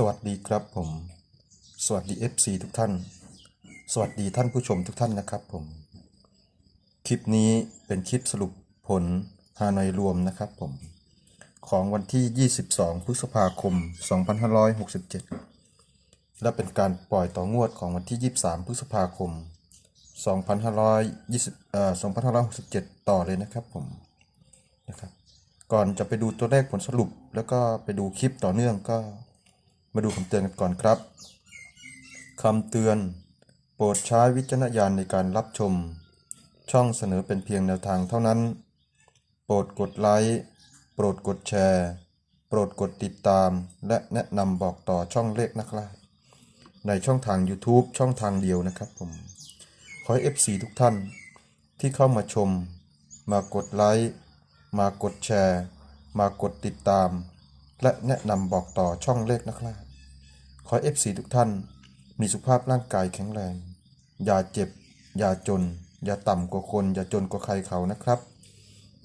สวัสดีครับผม สวัสดี FC ทุกท่าน สวัสดีท่านผู้ชมทุกท่านนะครับผม คลิปนี้เป็นคลิปสรุปผลฮานอยรวมนะครับผม ของวันที่ 22 พฤษภาคม 2567 และเป็นการปล่อยต่องวดของวันที่ 23 พฤษภาคม 2520เอ่อ2567 ต่อเลยนะครับผมนะครับ ก่อนจะไปดูตัวเลขผลสรุป แล้วก็ไปดูคลิปต่อเนื่องก็ มาดูคำเตือนกันก่อนครับคำเตือน โปรดใช้วิจารณญาณในการรับชม ช่องเสนอเป็นเพียงแนวทางเท่านั้น โปรดกดไลค์โปรดกดแชร์ โปรดกดติดตาม และแนะนำบอกต่อช่องเลขนะครับในช่องทาง YouTube ช่องทางเดียวนะครับผม ขอให้ FC ทุกท่านที่เข้ามาชม มากดไลค์มากดแชร์ มากดติดตาม และแนะนำบอกต่อช่องเลขนะครับ ขอให้ FC ทุกท่าน มีสุขภาพร่างกายแข็งแรง อย่าเจ็บ อย่าจน อย่าต่ำกว่าคน อย่าจนกว่าใครเขานะครับ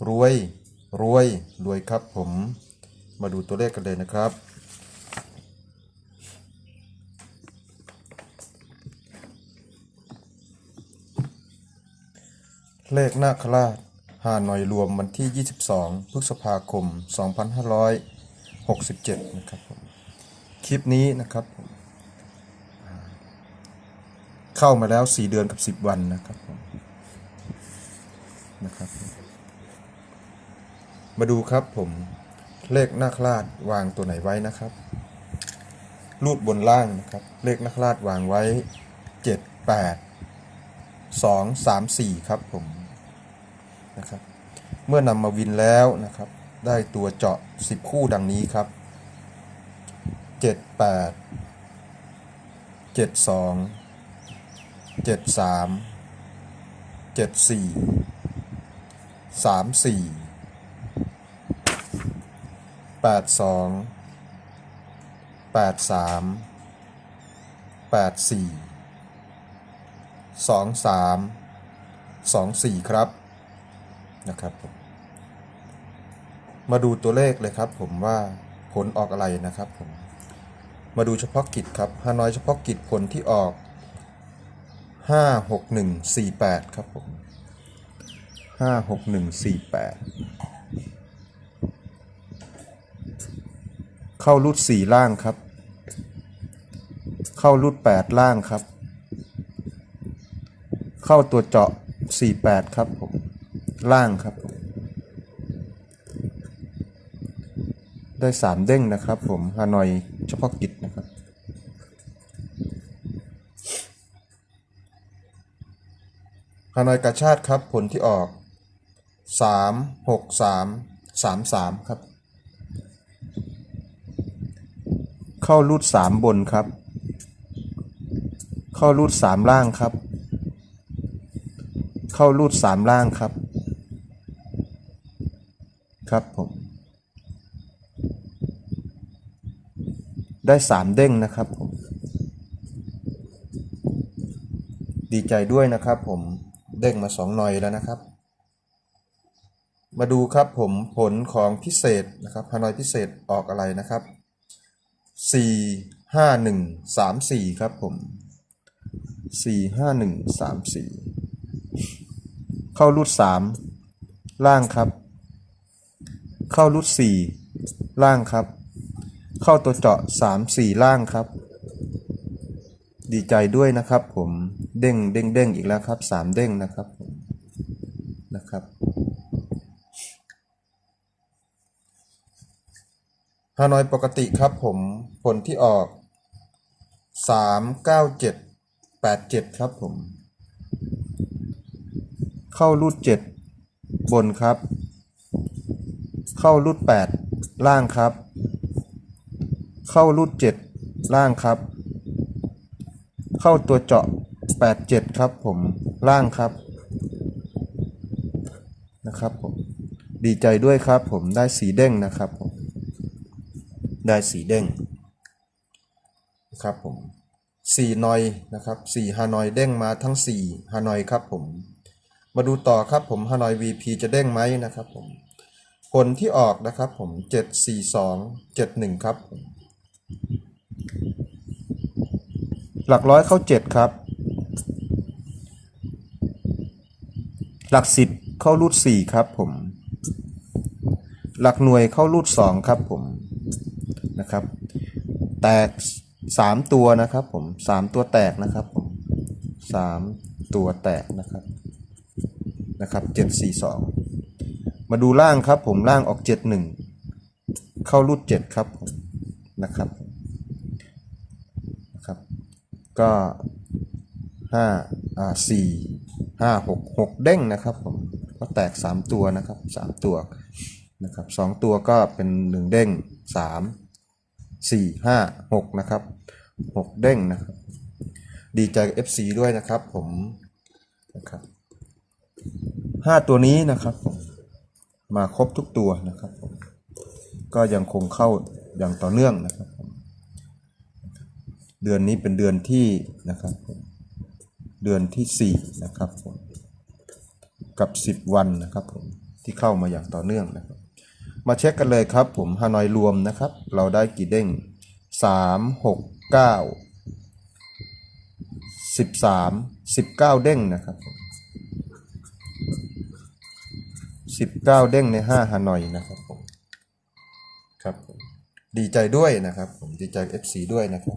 รวย รวย รวยครับผม มาดูตัวเลขกันเลยนะครับเลขนาคราชหาหน่อยรวมวันที่ 22 พฤษภาคม 2567 นะครับผม คลิปนี้นะครับ เข้ามาแล้ว4เดือนกับ10วันนะครับนะครับ มาดูครับผมเลขนาคราชวางตัวไหนไว้นะครับรูดบนล่างนะครับ เลขนาคราชวางไว้ 7 8 2 3 4 ครับผมนะครับ เมื่อนำมาวินแล้วนะครับ ได้ตัวเจาะ 10 คู่ดังนี้ครับ 7 8 7 2 7 3 7 4 3 4 8 2 8 3 8 4 2 3 2 4ครับนะครับผมมาดูตัวเลขเลยครับผมว่าผลออกอะไรนะครับผม มาดูเฉพาะกิจครับฮานอยเฉพาะกิจผลที่ออก 56148 ครับผม56148 เข้ารูด 4 ล่างครับ เข้ารูด 8 ล่างครับ เข้าตัวเจาะ 48 ครับผม ล่างครับผมได้ 3 เด้งนะครับผมฮานอย เฉพาะกิจนะครับ ฮานอยกาชาติครับผลที่ออก 3 6 3 3 3 ครับ เข้ารูด 3 บนครับ เข้ารูด 3 ล่างครับ เข้ารูด 3 ล่างครับ ครับผม ได้3เด้งนะครับผมดีใจด้วยนะครับผมเด้งมา2หน่อยแล้วนะครับ มาดูครับผมผลของพิเศษนะครับฮานอยพิเศษออกอะไรนะครับ4 5 1 3 4ครับผม4 5 1 3 4เข้ารูด3ล่างครับ เข้ารูด4ล่างครับ เข้าตัวเจาะ 3 4 ล่างครับ ดีใจด้วยนะครับผมเด้งเด้งเด้งอีกแล้วครับ 3 เด้งนะครับนะครับฮานอยปกติครับผมผลที่ออก 3 9 7 8 7 ครับผม เข้ารูด 7 บนครับ เข้ารูด 8 ล่างครับ เข้ารูด7ล่างครับ เข้าตัวเจาะ8 7ครับผมล่างครับนะครับผมดีใจด้วยครับผมได้สีเด้งนะครับผมได้สีเด้งนะครับผมสี่นอยนะครับสี่ฮานอยเด้งมาทั้งสี่ฮานอยครับผม มาดูต่อครับผมฮานอย VP จะเด้งไหมนะครับผมผลที่ออกนะครับผมเจ็ดสี่สองเจ็ดหนึ่งครับผม หลักร้อยเข้าเจ็ดครับ หลักสิบเข้ารูดสี่ครับผม หลักหน่วยเข้ารูดสองครับผมนะครับ แตกสามตัวนะครับผมสามตัวแตกนะครับผมสามตัวแตกนะครับนะครับเจ็ดสี่สองมาดูล่างครับผมล่างออกเจ็ดหนึ่งเข้ารูดเจ็ดครับผมนะครับนะครับ ก็ห้าอ่าสี่ห้าหกหกเด้งนะครับผมก็แตกสามตัวนะครับสามตัวนะครับสองตัวก็เป็นหนึ่งเด้งสามสี่ห้าหกนะครับหกเด้งนะครับ ดีใจกับ FC ด้วยนะครับผมนะครับห้าตัวนี้นะครับผมมาครบทุกตัวนะครับผมก็ยังคงเข้าอย่างต่อเนื่องนะครับ เดือนนี้เป็นเดือนที่นะครับเดือนที่4นะครับผมกับ 10 วันนะครับผมที่เข้ามาอย่างต่อเนื่องนะครับ มาเช็คกันเลยครับผมฮานอยรวมนะครับ เราได้กี่เด้ง 3 6 9 13 19 เด้งนะครับ19 เด้งใน 5ฮานอยนะครับผมครับดีใจด้วยนะครับผมดีใจ FC ด้วยนะครับ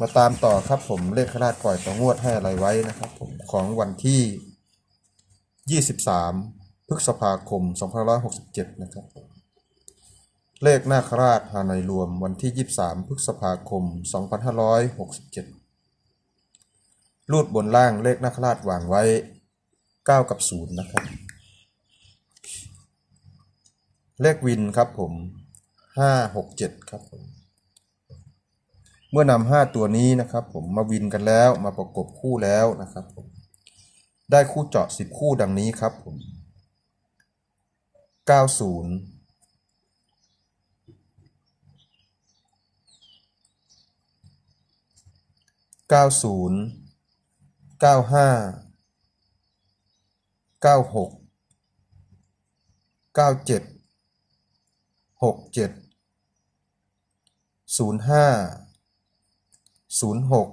มาตามต่อครับผมเลขคราชปล่อยต่องวดให้อะไรไว้นะครับผมของวันที่ 23พฤษภาคม 2567 นะครับ เลขหน้าคราชหาในรวมวันที่ 23พฤษภาคม 2567 รูดบนล่างเลขหน้าคราชวางไว้ 9 กับ 0 นะครับ เลขวินครับผม 567 ครับผม เมื่อนำห้าตัวนี้นะครับผมมาวินกันแล้วมาประกบคู่แล้วนะครับผมได้คู่เจาะสิบคู่ดังนี้ครับผมเก้าศูนย์เก้า ศูนย์หก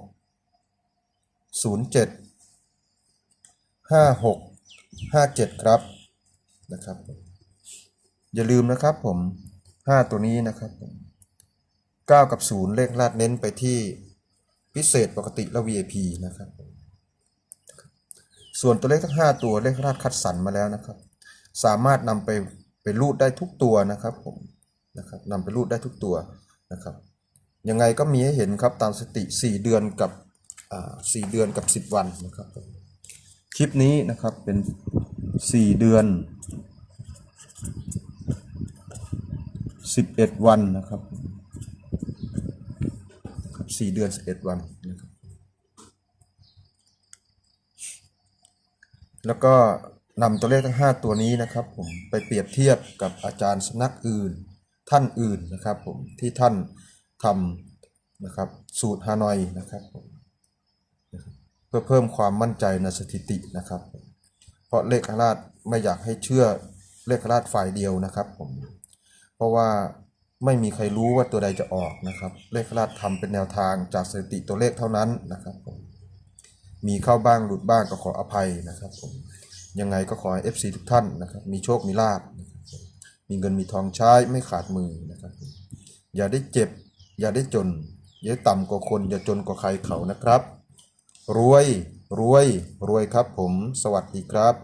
ศูนย์เจ็ดห้าหกห้าเจ็ดครับนะครับ อย่าลืมนะครับผมห้าตัวนี้นะครับเก้ากับศูนย์เลขลาดเน้นไปที่พิเศษปกติและ VIP นะครับ ส่วนตัวเลขทั้งห้าตัวเลขลาดคัดสรรมาแล้วนะครับ สามารถนำไปไปรูดได้ทุกตัวนะครับผมนะครับนำไปรูดได้ทุกตัวนะครับ ยังไงก็มีให้เห็นครับตามสถิติ 4 เดือนกับอ่เดือนกับ 10 วันนะครับ คลิปนี้นะครับเป็น 4 เดือน 11 วันนะครับครับ4เดือน 11 วันนะครับแล้วก็นำตัวเลขทั้ง 5 ตัวนี้นะครับผมไปเปรียบเทียบกับอาจารย์สนักอื่นท่านอื่นนะครับผมที่ท่าน ทำนะครับสูตรฮานอยนะครับเพื่อเพิ่มความมั่นใจในสถิตินะครับ เพราะเลขราชไม่อยากให้เชื่อเลขราชฝ่ายเดียวนะครับผมเพราะว่าไม่มีใครรู้ว่าตัวใดจะออกนะครับ เลขราชทำเป็นแนวทางจากสถิติตัวเลขเท่านั้นนะครับผมมีเข้าบ้างหลุดบ้างก็ขออภัยนะครับผมยังไงก็ขอให้ FC ทุกท่านนะครับ มีโชค มีลาบ มีเงินมีทองใช้ไม่ขาดมือนะครับ อย่าได้เจ็บ อย่าได้จน อย่าต่ำกว่าคน อย่าจนกว่าใครเขานะครับ รวย รวย รวยครับผม สวัสดีครับ